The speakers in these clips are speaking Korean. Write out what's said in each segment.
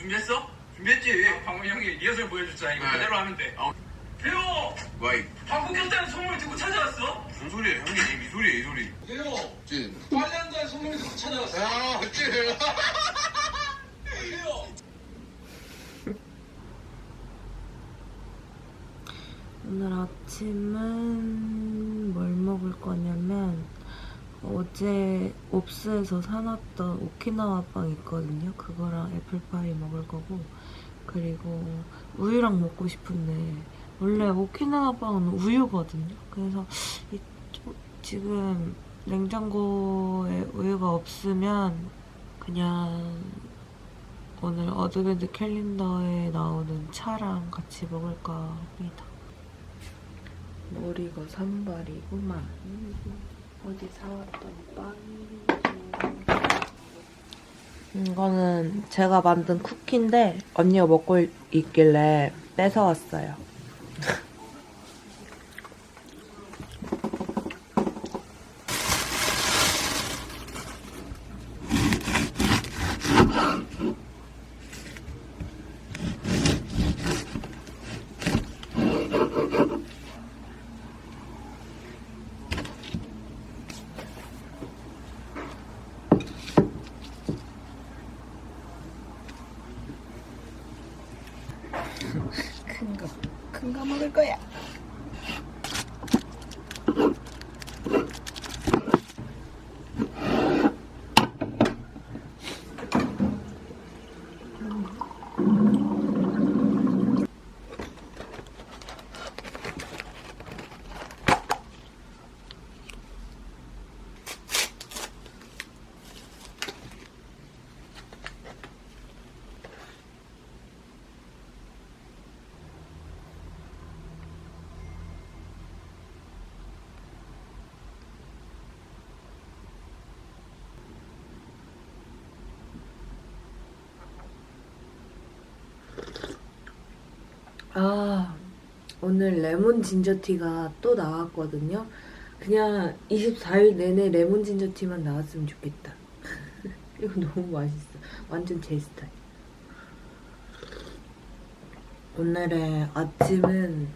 준비했어? 준비했지? 방금 형이 리허설 보여줬잖아. 이거 네. 그대로 하면 돼. 어. 배워! 와이 방구 꼈다는 소문을 듣고 찾아왔어? 무슨 소리야 형님 이 소리야 이 소리 배워! 찐 빨리 한다는 소문을 듣고 찾아왔어. 아, 찐 배워! 오늘 아침은 뭘 먹을 거냐면 어제 옵스에서 사놨던 오키나와 빵 있거든요. 그거랑 애플파이 먹을 거고 그리고 우유랑 먹고 싶은데 원래 오키나와 빵은 우유거든요. 그래서 이- 좀- 지금 냉장고에 우유가 없으면 그냥 오늘 어드벤트 캘린더에 나오는 차랑 같이 먹을까 합니다. 머리가 산발이구만. 어디 사왔던 빵인지. 이거는 제가 만든 쿠키인데 언니가 먹고 있길래 뺏어왔어요. 큰거 먹을 거야. 아, 오늘 레몬 진저티가 또 나왔거든요. 그냥 24일 내내 레몬 진저티만 나왔으면 좋겠다. 이거 너무 맛있어. 완전 제 스타일. 오늘의 아침은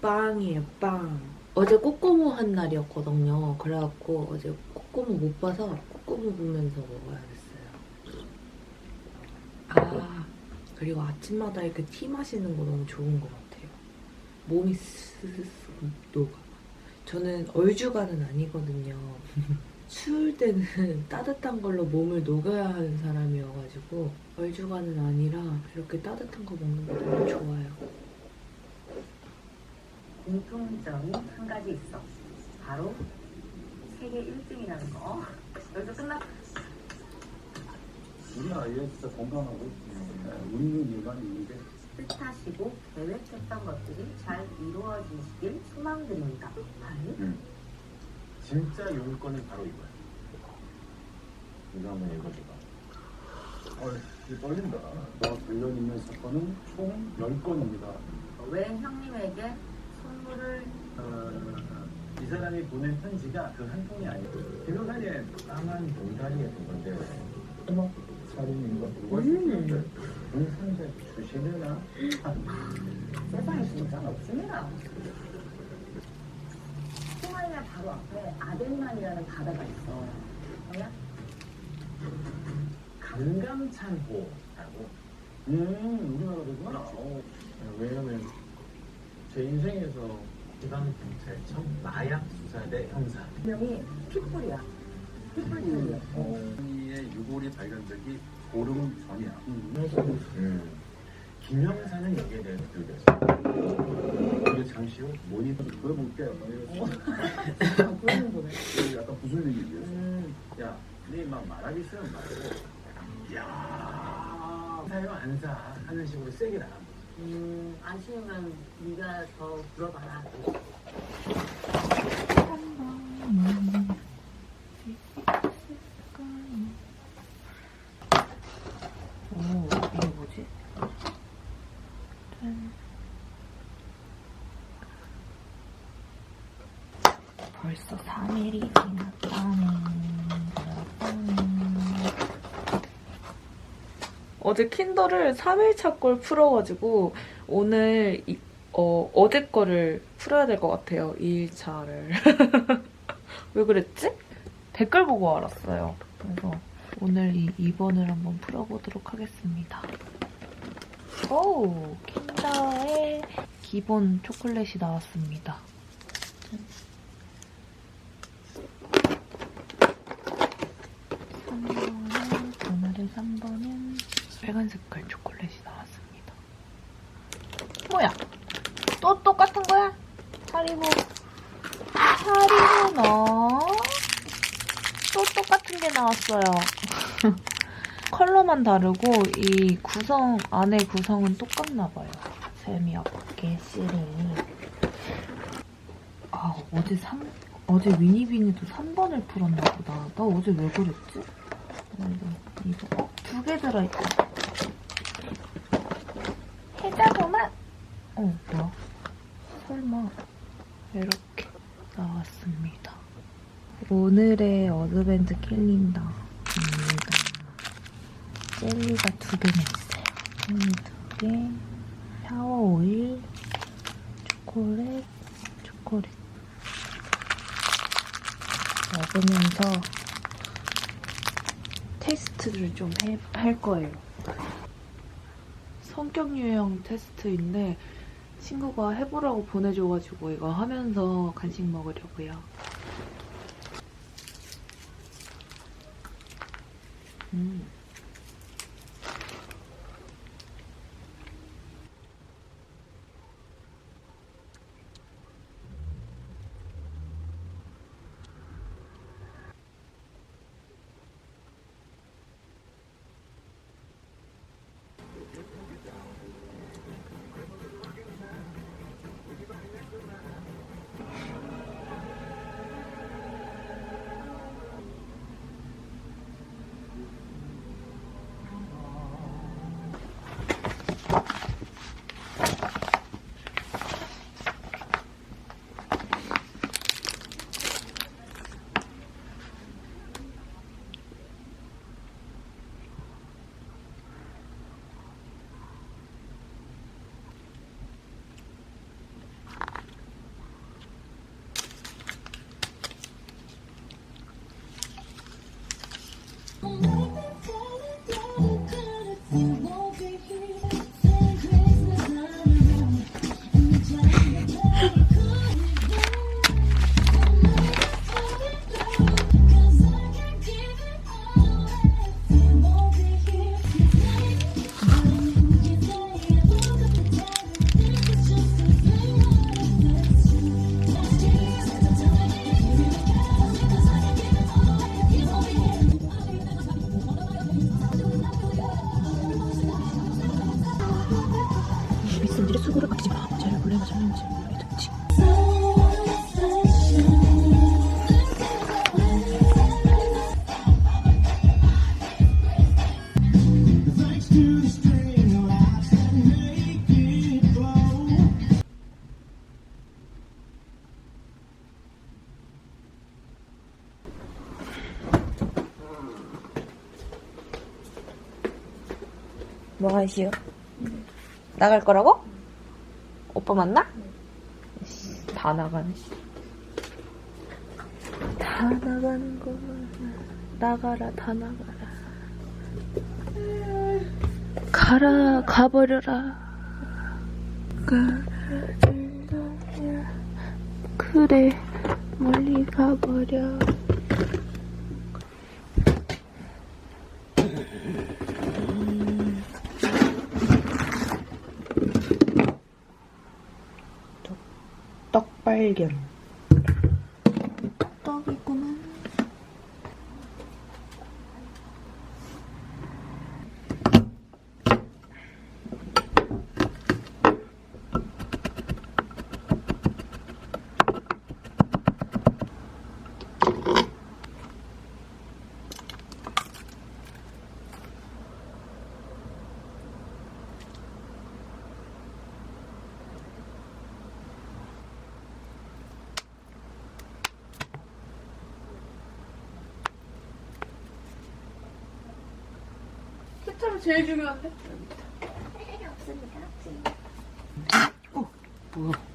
빵이에요, 빵. 어제 꼬꼬모 한 날이었거든요. 그래갖고 어제 꼬꼬모 못 봐서 꼬꼬모 보면서 먹어야겠어요. 아, 그리고 아침마다 이렇게 티 마시는 거 너무 좋은 것 같아요. 몸이 스스스 녹아. 저는 얼죽아는 아니거든요. 추울 때는 따뜻한 걸로 몸을 녹여야 하는 사람이어가지고 얼죽아는 아니라 이렇게 따뜻한 거 먹는 거 너무 좋아요. 공통점이 한 가지 있어. 바로 세계 1등이라는 거. 여기서 끝났. 우리 아이가 진짜 건강하고 웃는 일만 있는데 뜻하시고 계획했던 것들이 잘 이루어지시길 소망드립니다. 아니, 진짜 용건은 바로 이거야. 이거 한번 읽어줘봐. 어, 이게 떨린다. 너와 관련 있는 사건은 총 10건입니다. 왜 형님에게 선물을 어, 이 사람이 보낸 편지가 그 한 통이 아니고 김효산이의 까만 봉다리였던 건데 해먹 살인인 거 누가 쓰는데 동상자 주시느나 세상에 진짜 없습니다. 소마리아 바로 앞에 아덴만이라는 바다가 있어. 뭐야? 강감찬호라고 음 우리나라도구나 어, 왜냐면 제 인생에서 지방 경찰청 마약 수사대 형사 분명히 핏불이야. 의 유골이 발견되기 보름 전이야. 음. 김영사는 여기에 대해서 들렸어. 그리고 잠시 후 모니터 보여볼게요. 아, 그러는 거네. 약간 무슨 얘기지? 음. 야, 네막 말하기 쓰는 말고, 야, 사요 안 사. 하는 식으로 세게 나간 거지. 음, 아쉬우면 네가 더 물어봐라. 음. 벌써 3일이 지났다네. 어제 킨더를 3일차 걸 풀어가지고 오늘 이- 어, 어제 거를 풀어야 될 것 같아요. 2일차를. 왜 그랬지? 댓글 보고 알았어요. 그래서 오늘 이 2번을 한번 풀어보도록 하겠습니다. 오! 킨더의 기본 초콜릿이 나왔습니다. 3번은, 오늘의 3번은 빨간 색깔 초콜릿이 나왔습니다. 뭐야? 또 똑같은 거야? 하리보. 하리보 너. 또 게 나왔어요. 컬러만 다르고 이 구성, 안에 구성은 똑같나 봐요. 재미없게 씨름이. 아, 어제 3, 어제 위니비니도 3번을 풀었나 보다. 나 어제 왜 그랬지? 나 이거, 이거, 어, 두개 들어있다. 해자도만! 어, 뭐야? 설마. 이렇게. 오늘의 어드벤트 캘린더입니다. 젤리가 두 개나 있어요. 젤리 두 개, 샤워 오일, 초콜릿, 초콜릿. 먹으면서 테스트를 좀 할 거예요. 성격 유형 테스트인데 친구가 해보라고 보내줘가지고 이거 하면서 간식 먹으려고요. 음. 뭐 하시오? 나갈 거라고? 오빠 만나? 씨, 다 나가네. 다 나가는 거구나. 나가라, 다 나가라. 가라, 가버려라. 가라, 그래, 멀리 가버려. 떡발견. 초점 제일 중요한데? 내가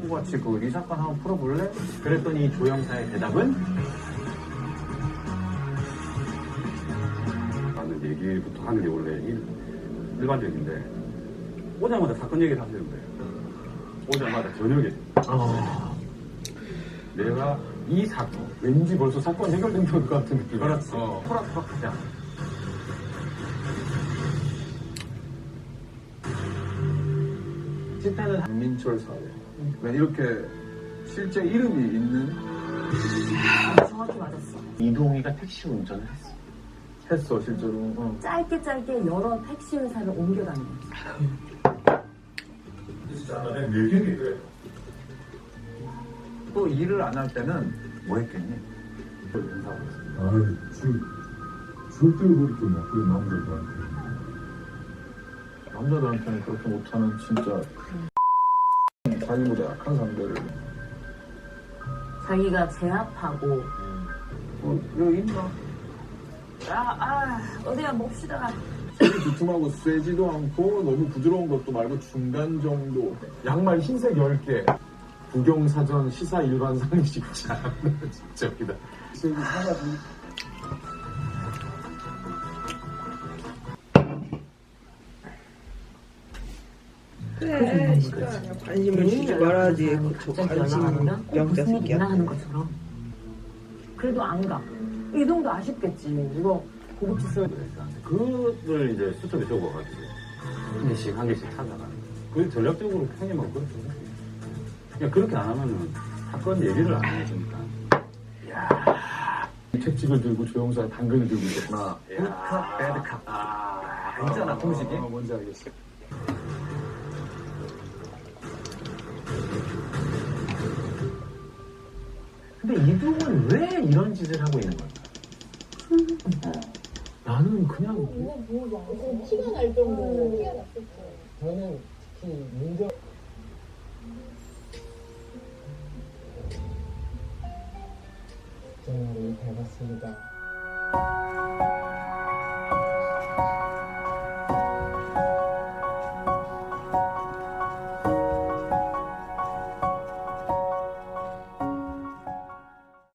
보고 같이 그 이 사건 한번 풀어볼래? 그랬더니 조영사의 대답은 하는 얘기부터 하는 게 원래 일, 일반적인데 오자마자 사건 얘기를 하시는 거예요. 오자마자 저녁에 내가 이 사건 왠지 벌써 사건 해결된 것 같은 느낌. 그렇지. 어. 토락토락 하자. 찐따는 민철 사회. 그러니까 이렇게 실제 이름이 있는 정확히 맞았어. 이동희가 택시 운전을 했어. 했어 실제로. 어. 짧게 짧게 여러 택시 회사를 옮겨 다녔어. 또 일을 안 할 때는 뭐 했겠니? 아이, 술, 절대로 그렇게 막, 그 남자들한테. 남자들한테는 그렇게 못하는 진짜 자기보다 약한 상대를 자기가 제압하고 어, 여기 있나? 아, 아 어디야 몹시다. 술이 두툼하고 세지도 않고 너무 부드러운 것도 말고 중간 정도 양말 흰색 10개. 구경사전 시사 일반 상식자. 진짜 웃기다. 세지 사가지 그래, 진짜 관심을 주지 말아야지. 그 오면 어, 영자 새끼야. 하는 것처럼. 그래도 안 가. 이동도 아쉽겠지. 이거 고급지스 그거를 이제 수첩에 적어가지고 한 개씩 한 개씩 찾아가는 거예요. 그게 전략적으로 편의만 그렇죠. 그냥 그렇게 안 하면은 사건 얘기를 안 해주니까. 채찍을 들고 조영사가 당근을 들고 있었구나 굿캅, 배드캅. 아, 있잖아, 공식이. 어, 뭔지 알겠어 근데 이두은 왜 이런 짓을 하고 있는 걸까? 나는 그냥 이거 뭐, 뭐, 뭐, 뭐 티가 날 정도로 티가 났을 거예요. 저는 특히 문제 저는 잘 봤습니다.